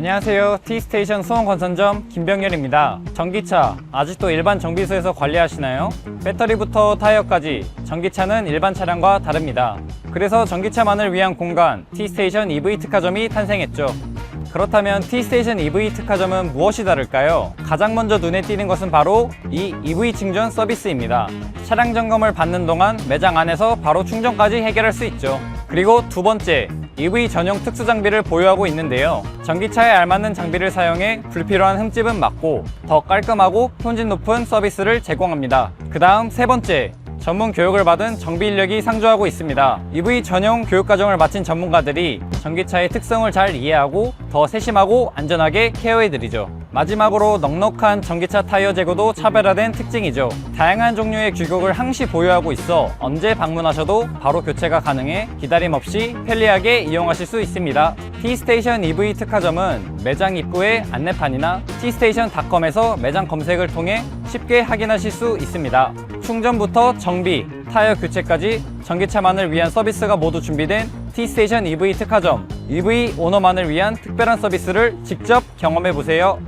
안녕하세요. T스테이션 수원건선점 김병렬입니다. 전기차 아직도 일반 정비소에서 관리하시나요? 배터리부터 타이어까지 전기차는 일반 차량과 다릅니다. 그래서 전기차만을 위한 공간 T스테이션 EV 특화점이 탄생했죠. 그렇다면 T스테이션 EV 특화점은 무엇이 다를까요? 가장 먼저 눈에 띄는 것은 바로 이 EV 충전 서비스입니다. 차량 점검을 받는 동안 매장 안에서 바로 충전까지 해결할 수 있죠. 그리고 두 번째, EV 전용 특수 장비를 보유하고 있는데요. 전기차에 알맞는 장비를 사용해 불필요한 흠집은 막고 더 깔끔하고 품질 높은 서비스를 제공합니다. 그 다음 세 번째, 전문 교육을 받은 정비 인력이 상주하고 있습니다. EV 전용 교육 과정을 마친 전문가들이 전기차의 특성을 잘 이해하고 더 세심하고 안전하게 케어해드리죠. 마지막으로 넉넉한 전기차 타이어 재고도 차별화된 특징이죠. 다양한 종류의 규격을 항시 보유하고 있어 언제 방문하셔도 바로 교체가 가능해 기다림 없이 편리하게 이용하실 수 있습니다. T스테이션 EV 특화점은 매장 입구에 안내판이나 t스테이션닷컴에서 매장 검색을 통해 쉽게 확인하실 수 있습니다. 충전부터 정비, 타이어 교체까지 전기차만을 위한 서비스가 모두 준비된 T스테이션 EV 특화점, EV 오너만을 위한 특별한 서비스를 직접 경험해 보세요.